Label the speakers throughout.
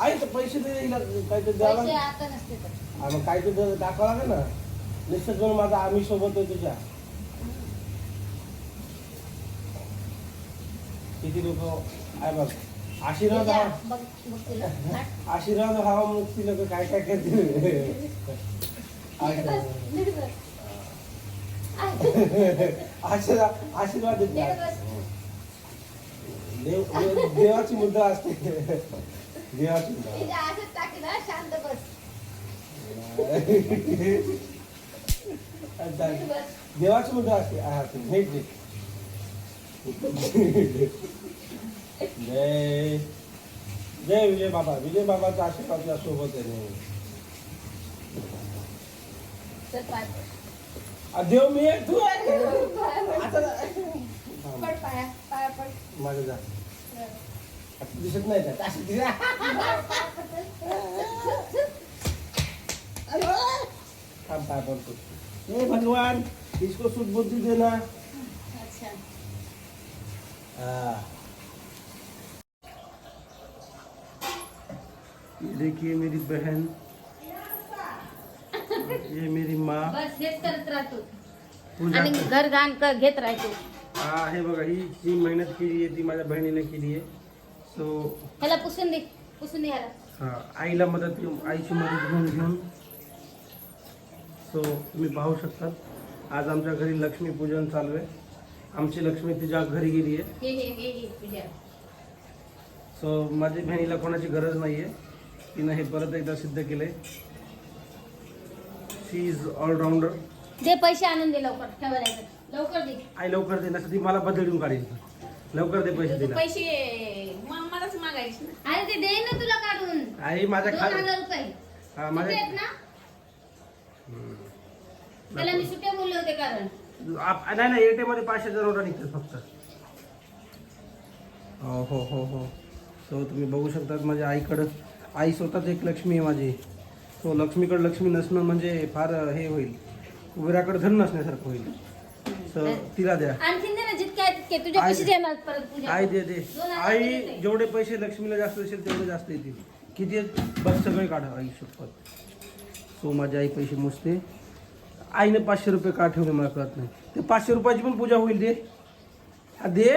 Speaker 1: आई तर पैसे दे हिला काहीतरी द्यावं
Speaker 2: पैसे
Speaker 1: लागेल.
Speaker 2: आता नसते तर.
Speaker 1: हा, मग काहीतरी दे- दाखवावं लागेल ना निश्चित म्हणून माझा आम्ही सोबत आहे तुझ्या किती लोक आहे बघ आशीर्वाद
Speaker 2: जा,
Speaker 1: हा
Speaker 2: बघ बघ तिला. हट.
Speaker 1: आशीर्वाद हा मग ती लोक काय काय करतील
Speaker 2: नीट बस, नीट बस.
Speaker 1: आशीर्वाद आशीर्वाद
Speaker 2: नीट
Speaker 1: देतात
Speaker 2: बस.
Speaker 1: देव देव- देवाची मुद्रा असते देवाची मुद्रा
Speaker 2: तिच्या असंच टाकी ना, शांत बस.
Speaker 1: अच्छा.
Speaker 2: नीट बस.
Speaker 1: देवाची असते हा नीट जय जय विजय बाबा विजय बाबाचा आशीर्वाद तुझ्या सोबत आहे देव मी तू आहे
Speaker 2: पाया पड.
Speaker 1: आता
Speaker 2: पड पाया, पाया पड.
Speaker 1: माझं जा दिसत नाही थांब पाय पडतो भगवान इसको सुख बुद्धि देना.
Speaker 2: अच्छा.
Speaker 1: हाँ। ये देखिए मेरी बहन ये मेरी माँ
Speaker 2: बस हेच करत राहतो
Speaker 1: पूजा
Speaker 2: आणि
Speaker 1: कर-
Speaker 2: घर घाण क- घेत राहतो
Speaker 1: हा हे बघा ही जी मेहनत केली आहे ती माझ्या बहिणीने केली आहे. सो
Speaker 2: ह्याला पुसून दे पुसून दे ह्याला.
Speaker 1: हा आईला मदत आईची मदत घेऊन घेऊन. सो तुम्ही पाहू शकतात आज आमच्या घरी लक्ष्मीपूजन चालू आहे. आमची लक्ष्मी तिच्या घरी गेली आहे. सो माझ्या बहिणीला कोणाची गरज नाही आहे तिनं हे परत एकदा सिद्ध केलंय. शी इज ऑलराऊंडर
Speaker 2: दे पैसे आणून दे लवकर ठेवायला. लवकर दे.
Speaker 1: आई लवकर दे नसतं ती मला बदलून काढेल. लवकर दे पैसे तिला.
Speaker 3: पैसे मागायचे ना.
Speaker 2: अरे ते दे ना तुला काढून.
Speaker 1: आई माझ्या
Speaker 2: दोन
Speaker 1: खाली
Speaker 2: हजार रुपये.
Speaker 1: हा
Speaker 2: सुट्टे
Speaker 1: माझ्या
Speaker 2: आहेत ना? त्याला मी सुट्टे बोलले होते कारण.
Speaker 1: आप- नाही नाही एटीएममध्ये नोटा निघतात फक्त. हो हो हो हो. सो तुम्ही बघू शकतात माझ्या आईकडं. आई स्वतःच एक लक्ष्मी आहे माझी. सो लक्ष्मीकडे लक्ष्मी नसणं म्हणजे फार हे होईल. कुबेराकडे धन नसण्यासारखं होईल. सो तिला द्या.
Speaker 2: आणखीन दे ना जितके आहेत तितके तुझे
Speaker 1: आई-
Speaker 2: पैसे देणार परत पूजा.
Speaker 1: आई दे दे.
Speaker 2: दोन हजार
Speaker 1: आई
Speaker 2: देते.
Speaker 1: जेवढे पैसे लक्ष्मीला जास्त असेल तेवढे जास्त येतील किती आहेत? बस सगळे काढा आई शपथ. सो माझी आई पैसे मोजते. आईने पाचशे रुपये का ठेवले मला कळत नाही. ते पाचशे रुपयाची पण पूजा होईल दे. हा, दे.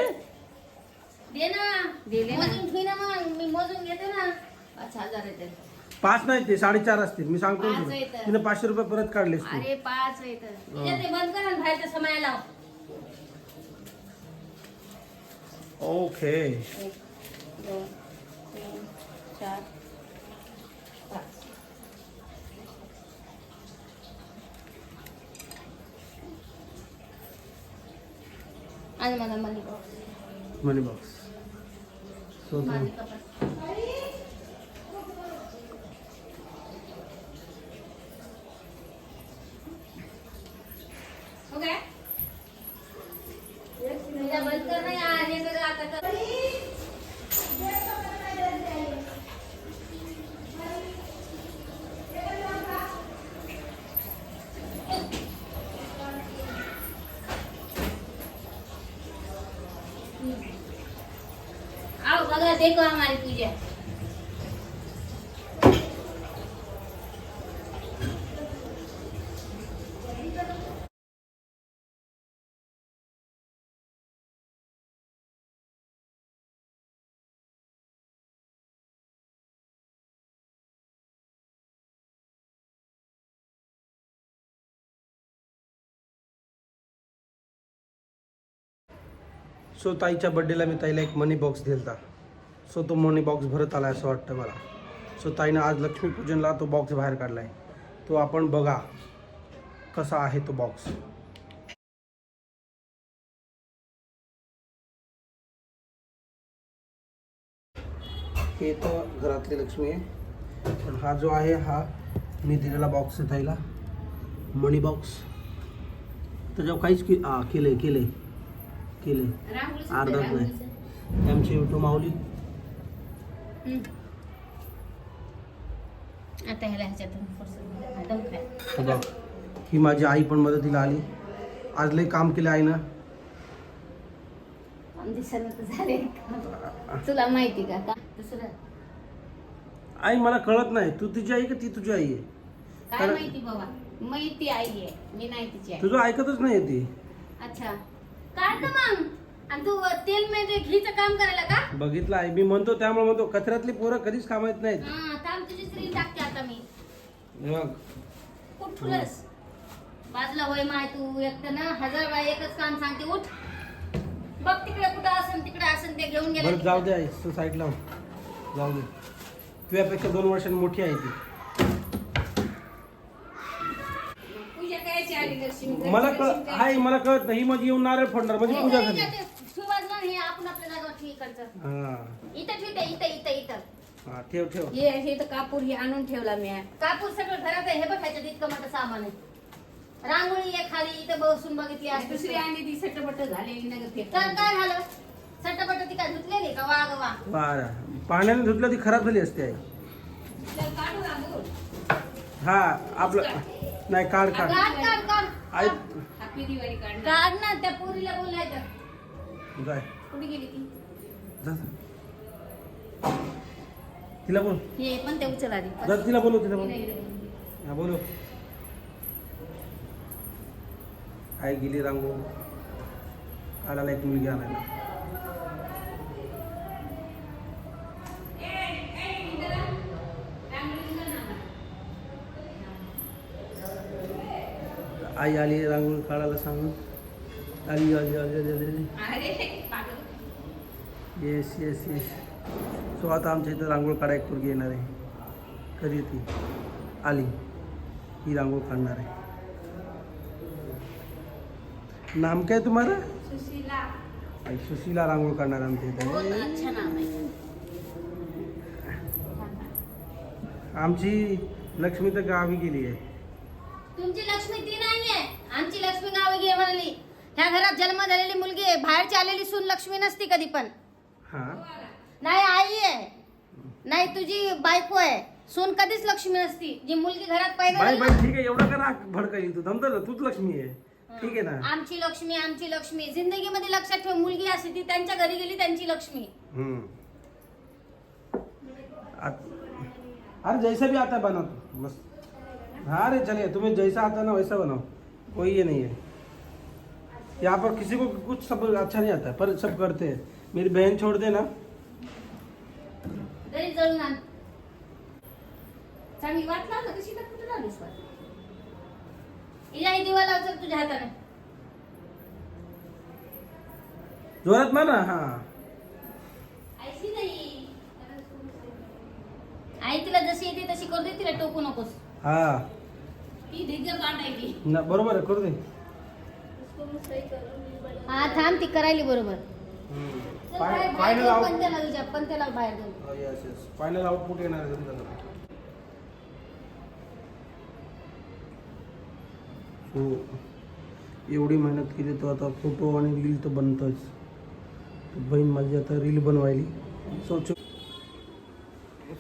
Speaker 2: दे ना.
Speaker 3: दिले ना.
Speaker 2: मोजून ठेवी ना मग. मी मोजून घेते ना. पाच हजार येते.
Speaker 1: पाच नाही ते साडेचार असतील. मी सांगतो ना
Speaker 2: पाच
Speaker 1: तुला.
Speaker 2: आहेत.
Speaker 1: तिने पाचशे रुपये परत काढलेस तू
Speaker 2: अरे पाच तुझ्या ते बंद कर आणि बाहेरच्या समय लाव
Speaker 1: ओके
Speaker 2: एक दोन तीन चार पाच आणि मला money box
Speaker 1: money box so
Speaker 2: माझे कपाट हो काय? तुझ्या बंद कर ना यार, हे सगळं आता कर. आओ देखो हमारी पूजा
Speaker 1: सो ताईच्या बड्डेला मी ताईला एक मनी बॉक्स दिलता. सो तो मनी बॉक्स भरत आला असं वाटतं मला. सो ताईनं आज लक्ष्मीपूजनला तो बॉक्स बाहेर काढला आहे तो आपण बघा कसा आहे तो बॉक्स हे तर घरातली लक्ष्मी आहे. पण हा जो आहे हा मी दिलेला बॉक्स आहे ताईला. मनी बॉक्स त्याच्यावर काहीच के हा केलंय केलंय. केलंय.
Speaker 2: रांगोळी
Speaker 1: अर्धाच
Speaker 2: सुद्धा
Speaker 1: नाही. आमची युट्यूब माऊली.
Speaker 2: आता ह्याला ह्याच्यातून.
Speaker 1: हे बघ ही माझी आई पण मदतीला आली. आज लय काम केलं
Speaker 2: दिसायला तर झाले तुला माहिती का का दुसरं?
Speaker 1: आई मला कळत नाही. तू तिची आई का ती तुझी आई आहे?
Speaker 3: काय माहिती बाबा? मी ती आई आहे. मी नाही तिची आई.
Speaker 1: तुझं ऐकतच नाही ती.
Speaker 2: अच्छा. ना मग. आणि तू तेल मध्ये घीचं काम करायला का?
Speaker 1: बघितलं आई मी म्हणतो त्यामुळे म्हणतो कचऱ्यातली पोरं कधीच कामा येत नाहीत.
Speaker 2: हा थांब टाकते आता मी. बाजूला होय माय तू एकटं ना. हजार बाय एकच काम सांगते उठ. बघ तिकडे कुठं असन तिकडे असन ते घेऊन गेले
Speaker 1: बरं जाऊ दे आई तू साईडला हो. जाऊ दे. तुझ्यापेक्षा दोन वर्षांनी मोठी आहे ती.
Speaker 3: पूजा करायची आली लक्ष्मी
Speaker 1: मला कळ आई मला कळत नाही. ही माझी येऊन नारळ फोडणार म्हणजे पूजा झाली.
Speaker 2: हा. इथं ठेवते इथं इथं इथं.
Speaker 1: हा ठेव ठेव.
Speaker 3: हे हे तर कापूर हे आणून ठेवला मी.
Speaker 2: कापूर सगळं घरात आहे. हे बघायचं तितकं मोठं सामान आहे. रांगोळी आहे खाली इथं बसून बघितली असते.
Speaker 3: दुसरी आणि ती सटपट झालेली
Speaker 2: तर काय झालं? सट्टापट्टा ती काय धुतलेली का? वा ग वा
Speaker 1: बरं पाण्याने धुतलं ती खराब झाली असते आई.
Speaker 3: काढू रांगोळ
Speaker 1: हा आपलं नाही काढ काढ.
Speaker 2: काढ काढ काढ.
Speaker 1: आई
Speaker 3: हॅपी दिवाळी काढ
Speaker 2: काढ ना त्या पोरीला बोलायचं.
Speaker 1: जाय.
Speaker 2: कुठे गेली ती?
Speaker 1: जा तिला बोल.
Speaker 2: हे पण ते उचल आधी.
Speaker 1: जा तिला बोलव तिला बोल. हा बोलव. आई गेली रांगो आला एक मुलगी आणायला आई आली रांगोळी काढायला सांगून आली आली आली आली आली आली
Speaker 3: अरे. पागल.
Speaker 1: येस येस येस सो आता आमच्या इथं रांगोळ काढा एक पोरगी येणार आहे. कधी येते? आली. ही रांगोळ काढणार आहे. नाम काय तुम्हाला?
Speaker 3: सुशीला.
Speaker 1: रांगोळ काढणार आमच्या इथं.
Speaker 2: आहे.
Speaker 1: आमची लक्ष्मी तर गावी गेली आहे.
Speaker 2: तुमची लक्ष्मी ती नाहीये. आमची लक्ष्मी गावी गे म्हणाली ह्या घरात जन्म झालेली मुलगी आहे. बाहेरची आलेली सून लक्ष्मी नसती कधी पण.
Speaker 1: हां
Speaker 2: नाही आई आहे. नाही तुझी बायको आहे. सून कधीच लक्ष्मी नसती. जी मुलगी घरात
Speaker 1: बाई बाई
Speaker 2: ना,
Speaker 1: ठीक आहे एवढा का राग तू ना तूच लक्ष्मी आहे. ठीक आहे ना?
Speaker 2: आमची लक्ष्मी आमची लक्ष्मी. जिंदगीमध्ये लक्षात ठेव मुलगी असते ती त्यांच्या घरी गेली त्यांची लक्ष्मी.
Speaker 1: हम्म आत- अरे जैसा भी आता है बना तू. बस हाँ अरे चलिए तुम्हें जैसा आता है ना वैसा बनाओ. कोई ये नहीं है. यहाँ पर किसी को कुछ सब अच्छा नहीं आता है पर सब करते हैं. मेरी बहन छोड़ दे ना
Speaker 2: आण.
Speaker 3: चांगली वाट लावलं कशी का कुठं झालीस वाट?
Speaker 2: हिला ही दिवा लाव तुझ्या हाताने.
Speaker 1: जोरात माना हाँ.
Speaker 2: ऐशी नाही. आई तिला जशी येते तशी करू दे तिला टोकू नकोस.
Speaker 1: हाँ.
Speaker 3: ती ढिग्ग काढायची
Speaker 1: ना बरोबर आहे करू दे.
Speaker 2: हा थांब ती करायली बरोबर.
Speaker 1: फायनल आउट
Speaker 2: बाहेर
Speaker 1: आउटपुट येणार आहे तुमचं हो. एवढी मेहनत केली तर आता फोटो आणि रील तर बनतच. तर बहीण माझी आता रील बनवायली. सो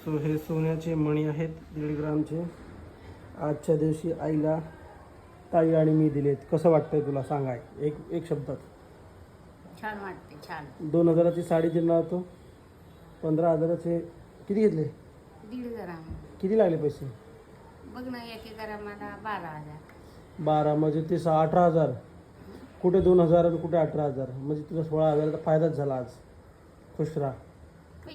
Speaker 1: सो हे सोन्याचे मणी आहेत दीड ग्रामचे. आजच्या दिवशी आईला ताई आणि मी दिलेत. कसं वाटतंय तुला? सांगाय. एक एक शब्दात.
Speaker 3: छान वाटते छान.
Speaker 1: दोन हजाराची साडी देणार होतो पंधरा हजाराचे किती घेतले?
Speaker 3: दीड ग्राम
Speaker 1: किती लागले पैसे?
Speaker 3: बघ ना एक ग्रामाला बारा हजार.
Speaker 1: बारा म्हणजे ते सहा अठरा हजार. कुठे दोन हजार आणि कुठे अठरा हजार. म्हणजे तुझा सोळा हजाराचा फायदाच झाला आज. खुश राहा.